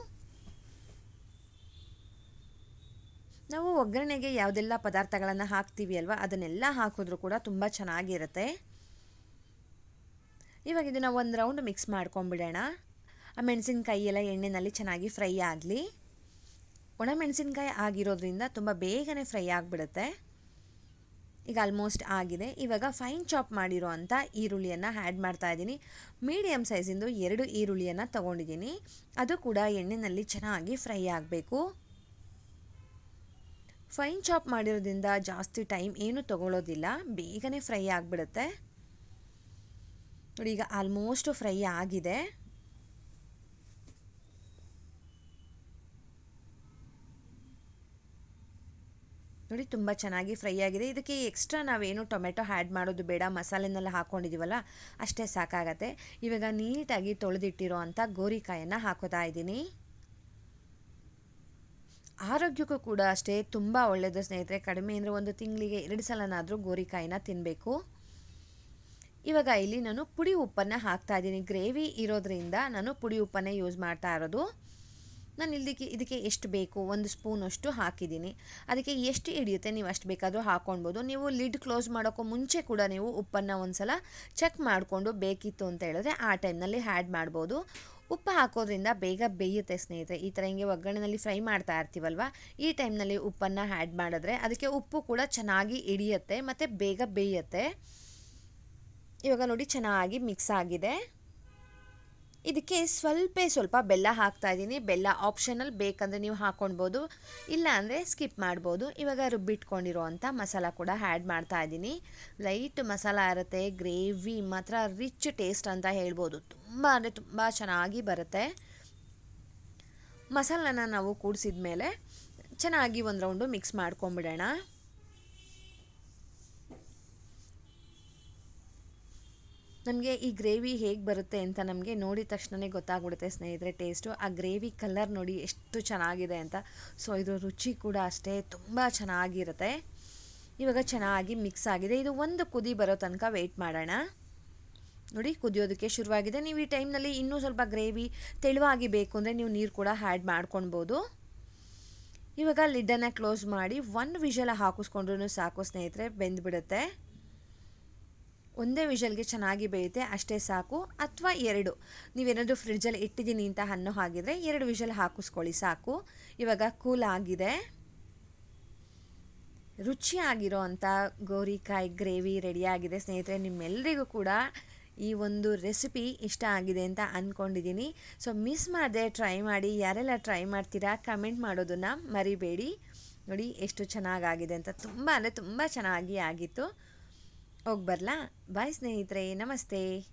[SPEAKER 1] ನಾವು ಒಗ್ಗರಣೆಗೆ ಯಾವುದೆಲ್ಲ ಪದಾರ್ಥಗಳನ್ನು ಹಾಕ್ತೀವಿ ಅಲ್ವಾ, ಅದನ್ನೆಲ್ಲ ಹಾಕಿದ್ರೂ ಕೂಡ ತುಂಬ ಚೆನ್ನಾಗಿರುತ್ತೆ. ಇವಾಗ ಇದನ್ನು ಒಂದು ರೌಂಡ್ ಮಿಕ್ಸ್ ಮಾಡ್ಕೊಂಬಿಡೋಣ ಆ ಮೆಣಸಿನಕಾಯಿ ಎಲ್ಲ ಎಣ್ಣೆಯಲ್ಲಿ ಚೆನ್ನಾಗಿ ಫ್ರೈ ಆಗಲಿ. ಒಣಮೆಣಸಿನ್ಕಾಯಿ ಆಗಿರೋದ್ರಿಂದ ತುಂಬ ಬೇಗನೆ ಫ್ರೈ ಆಗಿಬಿಡುತ್ತೆ. ಈಗ ಆಲ್ಮೋಸ್ಟ್ ಆಗಿದೆ. ಇವಾಗ ಫೈನ್ ಚಾಪ್ ಮಾಡಿರೋ ಅಂಥ ಈರುಳ್ಳಿಯನ್ನು ಆ್ಯಡ್ ಮಾಡ್ತಾ ಇದ್ದೀನಿ. ಮೀಡಿಯಮ್ ಸೈಜಿಂದು ಎರಡು ಈರುಳ್ಳಿಯನ್ನು ತೊಗೊಂಡಿದ್ದೀನಿ. ಅದು ಕೂಡ ಎಣ್ಣೆಯಲ್ಲಿ ಚೆನ್ನಾಗಿ ಫ್ರೈ ಆಗಬೇಕು. ಫೈನ್ ಚಾಪ್ ಮಾಡಿರೋದ್ರಿಂದ ಜಾಸ್ತಿ ಟೈಮ್ ಏನು ತೊಗೊಳ್ಳೋದಿಲ್ಲ ಬೇಗನೆ ಫ್ರೈ ಆಗಿಬಿಡುತ್ತೆ. ನೋಡಿ, ಈಗ ಆಲ್ಮೋಸ್ಟು ಫ್ರೈ ಆಗಿದೆ. ನೋಡಿ, ತುಂಬ ಚೆನ್ನಾಗಿ ಫ್ರೈ ಆಗಿದೆ. ಇದಕ್ಕೆ ಎಕ್ಸ್ಟ್ರಾ ನಾವೇನು ಟೊಮೆಟೊ ಆ್ಯಡ್ ಮಾಡೋದು ಬೇಡ, ಮಸಾಲೆನೆಲ್ಲ ಹಾಕ್ಕೊಂಡಿದ್ದೀವಲ್ಲ ಅಷ್ಟೇ ಸಾಕಾಗತ್ತೆ. ಇವಾಗ ನೀಟಾಗಿ ತೊಳೆದಿಟ್ಟಿರೋ ಅಂಥ ಗೋರಿಕಾಯನ್ನು ಹಾಕೋತಾ ಇದ್ದೀನಿ. ಆರೋಗ್ಯಕ್ಕೂ ಕೂಡ ಅಷ್ಟೇ ತುಂಬ ಒಳ್ಳೆಯದು ಸ್ನೇಹಿತರೆ. ಕಡಿಮೆ ಅಂದರೆ ಒಂದು ತಿಂಗಳಿಗೆ ಎರಡು ಸಲನಾದರೂ ಗೋರಿಕಾಯಿನ ತಿನ್ನಬೇಕು ಇವಾಗ ಇಲ್ಲಿ ನಾನು ಪುಡಿ ಉಪ್ಪನ್ನು ಹಾಕ್ತಾ ಇದ್ದೀನಿ. ಗ್ರೇವಿ ಇರೋದ್ರಿಂದ ನಾನು ಪುಡಿ ಉಪ್ಪನ್ನೇ ಯೂಸ್ ಮಾಡ್ತಾ ಇರೋದು. ನಾನು ಇದಕ್ಕೆ ಇದಕ್ಕೆ ಎಷ್ಟು ಬೇಕು? ಒಂದು ಸ್ಪೂನಷ್ಟು ಹಾಕಿದ್ದೀನಿ. ಅದಕ್ಕೆ ಎಷ್ಟು ಹಿಡಿಯುತ್ತೆ? ನೀವು ಅಷ್ಟು ಬೇಕಾದರೂ ಹಾಕ್ಕೊಳ್ಬೋದು ನೀವು ಲಿಡ್ ಕ್ಲೋಸ್ ಮಾಡೋಕ್ಕೂ ಮುಂಚೆ ಕೂಡ ನೀವು ಉಪ್ಪನ್ನು ಒಂದು ಸಲ ಚೆಕ್ ಮಾಡಿಕೊಂಡು ಬೇಕಿತ್ತು ಅಂತ ಹೇಳಿದ್ರೆ ಆ ಟೈಮ್ನಲ್ಲಿ ಹ್ಯಾಡ್ ಮಾಡ್ಬೋದು. ಉಪ್ಪು ಹಾಕೋದ್ರಿಂದ ಬೇಗ ಬೇಯುತ್ತೆ ಸ್ನೇಹಿತರೆ. ಈ ಥರ ಹಿಂಗೆ ಒಗ್ಗರಣೆಯಲ್ಲಿ ಫ್ರೈ ಮಾಡ್ತಾ ಇರ್ತೀವಲ್ವ? ಈ ಟೈಮ್ನಲ್ಲಿ ಉಪ್ಪನ್ನು ಹ್ಯಾಡ್ ಮಾಡಿದ್ರೆ ಅದಕ್ಕೆ ಉಪ್ಪು ಕೂಡ ಚೆನ್ನಾಗಿ ಹಿಡಿಯುತ್ತೆ ಮತ್ತು ಬೇಗ ಬೇಯುತ್ತೆ. ಇವಾಗ ನೋಡಿ ಚೆನ್ನಾಗಿ ಮಿಕ್ಸ್ ಆಗಿದೆ. ಇದಕ್ಕೆ ಸ್ವಲ್ಪ ಸ್ವಲ್ಪ ಬೆಲ್ಲ ಹಾಕ್ತಾ ಇದ್ದೀನಿ. ಬೆಲ್ಲ ಆಪ್ಷನಲ್ ಬೇಕಂದರೆ ನೀವು ಹಾಕ್ಕೊಳ್ಬೋದು ಇಲ್ಲ ಅಂದರೆ ಸ್ಕಿಪ್ ಮಾಡ್ಬೋದು. ಇವಾಗ ರುಬ್ಬಿಟ್ಕೊಂಡಿರೋ ಅಂಥ ಮಸಾಲ ಕೂಡ ಆ್ಯಡ್ ಮಾಡ್ತಾ ಇದ್ದೀನಿ. ಲೈಟ್ ಮಸಾಲ ಇರುತ್ತೆ ಗ್ರೇವಿ ಮಾತ್ರ ರಿಚ್ ಟೇಸ್ಟ್ ಅಂತ ಹೇಳ್ಬೋದು. ತುಂಬ ಅಂದರೆ ತುಂಬ ಚೆನ್ನಾಗಿ ಬರುತ್ತೆ. ಮಸಾಲನ ನಾವು ಕೂಡಿಸಿದ ಮೇಲೆ ಚೆನ್ನಾಗಿ ಒಂದು ರೌಂಡು ಮಿಕ್ಸ್ ಮಾಡ್ಕೊಂಬಿಡೋಣ. ನಮಗೆ ಈ ಗ್ರೇವಿ ಹೇಗೆ ಬರುತ್ತೆ ಅಂತ ನಮಗೆ ನೋಡಿದ ತಕ್ಷಣವೇ ಗೊತ್ತಾಗ್ಬಿಡುತ್ತೆ ಸ್ನೇಹಿತರೆ ಟೇಸ್ಟು ಆ ಗ್ರೇವಿ ಕಲರ್ ನೋಡಿ ಎಷ್ಟು ಚೆನ್ನಾಗಿದೆ ಅಂತ. ಸೊ ಇದು ರುಚಿ ಕೂಡ ಅಷ್ಟೇ, ತುಂಬ ಚೆನ್ನಾಗಿರುತ್ತೆ. ಇವಾಗ ಚೆನ್ನಾಗಿ ಮಿಕ್ಸ್ ಆಗಿದೆ. ಇದು ಒಂದು ಕುದಿ ಬರೋ ತನಕ ವೆಯ್ಟ್ ಮಾಡೋಣ. ನೋಡಿ, ಕುದಿಯೋದಕ್ಕೆ ಶುರುವಾಗಿದೆ. ನೀವು ಈ ಟೈಮ್ನಲ್ಲಿ ಇನ್ನೂ ಸ್ವಲ್ಪ ಗ್ರೇವಿ ತೆಳುವಾಗಿ ಬೇಕು ಅಂದರೆ ನೀವು ನೀರು ಕೂಡ ಆ್ಯಡ್ ಮಾಡ್ಕೊಳ್ಬೋದು ಇವಾಗ ಲಿಡ್ಡನ್ನು ಕ್ಲೋಸ್ ಮಾಡಿ ಒಂದು ವಿಷಲ ಹಾಕಿಸ್ಕೊಂಡ್ರೂ ಸಾಕು ಸ್ನೇಹಿತರೆ, ಬೆಂದ್ಬಿಡುತ್ತೆ. ಒಂದೇ ವಿಷಲ್ಗೆ ಚೆನ್ನಾಗಿ ಬೇಯುತ್ತೆ, ಅಷ್ಟೇ ಸಾಕು. ಅಥವಾ ಎರಡು. ನೀವೇನಾದರೂ ಫ್ರಿಡ್ಜಲ್ಲಿ ಇಟ್ಟಿದ್ದೀನಿ ಅಂತ ಅನ್ನೋ ಹಾಗಿದ್ರೆ ಎರಡು ವಿಷಲ್ ಹಾಕಿಸ್ಕೊಳ್ಳಿ, ಸಾಕು. ಇವಾಗ ಕೂಲ್ ಆಗಿದೆ. ರುಚಿಯಾಗಿರೋ ಅಂಥ ಗೋರಿಕಾಯಿ ಗ್ರೇವಿ ರೆಡಿಯಾಗಿದೆ ಸ್ನೇಹಿತರೆ ನಿಮ್ಮೆಲ್ಲರಿಗೂ ಕೂಡ ಈ ಒಂದು ರೆಸಿಪಿ ಇಷ್ಟ ಆಗಿದೆ ಅಂತ ಅಂದ್ಕೊಂಡಿದ್ದೀನಿ ಸೊ, ಮಿಸ್ ಮಾಡದೆ ಟ್ರೈ ಮಾಡಿ. ಯಾರೆಲ್ಲ ಟ್ರೈ ಮಾಡ್ತೀರಾ, ಕಮೆಂಟ್ ಮಾಡೋದನ್ನು ಮರಿಬೇಡಿ. ನೋಡಿ, ಎಷ್ಟು ಚೆನ್ನಾಗಾಗಿದೆ ಅಂತ. ತುಂಬ ಅಂದರೆ ತುಂಬ ಚೆನ್ನಾಗಿ ಆಗಿತ್ತು. ಹೋಗಿ ಬಾಯ್ ಸ್ನೇಹಿತರೆ ನಮಸ್ತೆ.